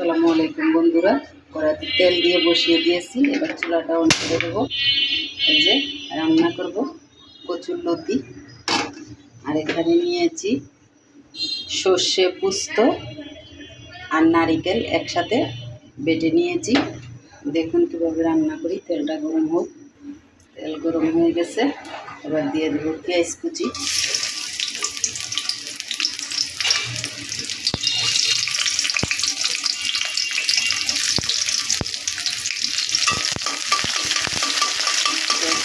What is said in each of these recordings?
আসসালামু আলাইকুম বন্ধুরা। কড়াইতে তেল দিয়ে বসিয়ে দিয়েছি। এবার চুলাটা অন করে দেবো। এই যে রান্না করব। কচুর লতি। আর এখানে নিয়েছি সর্ষে পুস্ত আর নারিকেল একসাথে বেটে নিয়েছি। দেখুন কীভাবে রান্না করি। তেলটা গরম হোক। তেল গরম হয়ে গেছে। এবার দিয়ে দেবো পেঁয়াজ কুচি।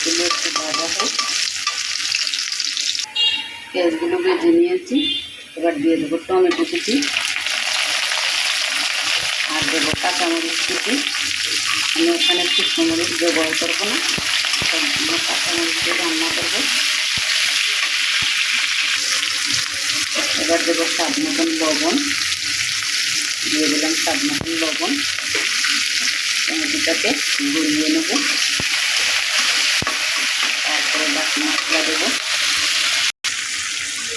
পেঁয়াজগুলো একটু ভাজা হোক পেঁয়াজগুলো ভেজে নিয়েছি। এবার দিয়ে দেবো টমেটো কুচি। আর দেবো কাঁচামরিচ কুচি। আমি ওখানে শুকনো মরিচ ব্যবহার করব না। কাঁচামরিচ দিয়ে রান্না করব। এবার দেবো স্বাদ মতন লবণ। দিয়ে দিলাম স্বাদ মতন লবণ। টমেটোটাকে গড়িয়ে নেব। মশলা দেবো।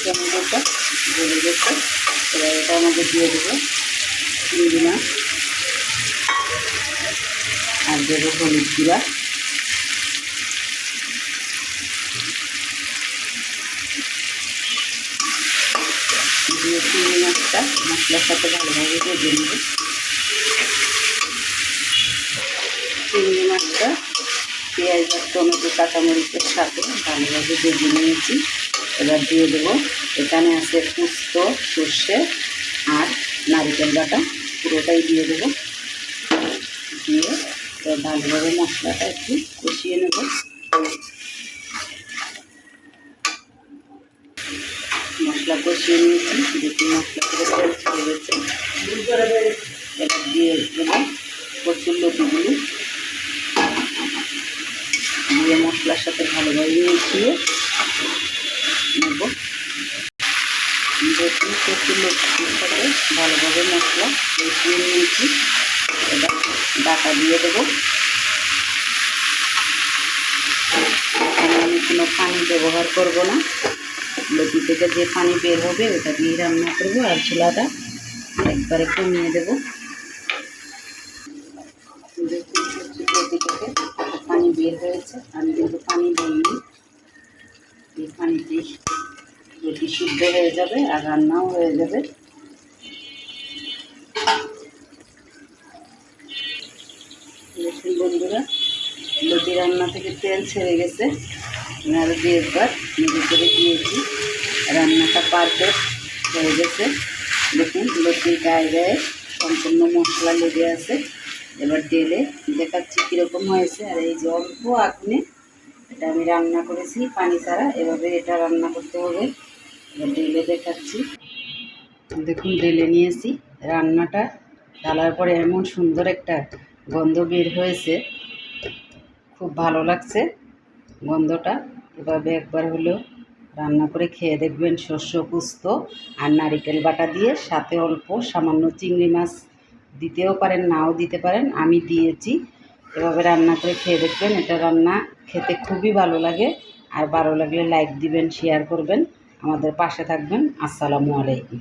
টমেটোটা গলে গেছে এবার এটা আমাকে দিয়ে দেবো। চিংড়ি মাছ আর দেবো হলুদ গুঁড়া। দিয়ে চিংড়ি মাছটা মশলার সাথে ভালোভাবে ভেজে নেব। চিংড়ি মাছটা পেঁয়াজ টমেটো, কাঁচামরিচের সাথে ভালোভাবে ভেজে নিয়েছি। এবার দিয়ে দেবো। এখানে আছে পুস্ত, সর্ষে আর নারিকেল বাটা। পুরোটাই দিয়ে দেবো। দিয়ে তো ভালোভাবে মশলাটা একটু কষিয়ে নেব। মশলা কষিয়ে নিয়েছি। দেখি মশলা করে এবার দিয়ে দেবো কচুর লতিগুলো। দিয়ে মশলার সাথে ভালোভাবে মিশিয়ে নেব। দেখুন লতির সাথে ভালোভাবে মশলা মিশিয়ে নিয়েছি। এবার ডাটা দিয়ে দেবো। আমি কোনো পানি ব্যবহার করব না। লতি থেকে যে পানি বের হবে ওটা দিয়ে রান্না করব আর চুলাটা একবারে কমিয়ে দেবো দেখুন কচুর লতি থেকে পানি বের হয়েছে। আমি কিন্তু পানি দিইনি। এই পানিতেই রুটি শুদ্ধ হয়ে যাবে আর রান্নাও হয়ে যাবে। দেখুন বন্ধুরা, লতি রান্না থেকে তেল ছেড়ে গেছে। আর দিয়ে একবার নিজে করে দিয়েছি। রান্নাটা পারফেক্ট হয়ে গেছে। দেখুন লতির গায়ে গায়ে সম্পূর্ণ মশলা লেগে আছে। এবার তেলে দেখাচ্ছি কীরকম হয়েছে। আর এই যে অল্প আগুনে এটা আমি রান্না করেছি পানি ছাড়া। এভাবে এটা রান্না করতে হবে। এবার ডেলে দেখাচ্ছি। দেখুন ডেলে নিয়েছি। রান্নাটা ডালার পরে এমন সুন্দর একটা গন্ধ বের হয়েছে। খুব ভালো লাগছে গন্ধটা। এভাবে একবার হলেও রান্না করে খেয়ে দেখবেন শস্য পুস্ত আর নারিকেল বাটা দিয়ে সাথে অল্প সামান্য চিংড়ি মাছ দিতেও পারেন, নাও দিতে পারেন। আমি দিয়েছি। এভাবে রান্না করে খেয়ে দেখবেন, এটা রান্না খেতে খুবই ভালো লাগে। আর ভালো লাগলে লাইক দিবেন শেয়ার করবেন। আমাদের পাশে থাকবেন। আসসালামু আলাইকুম।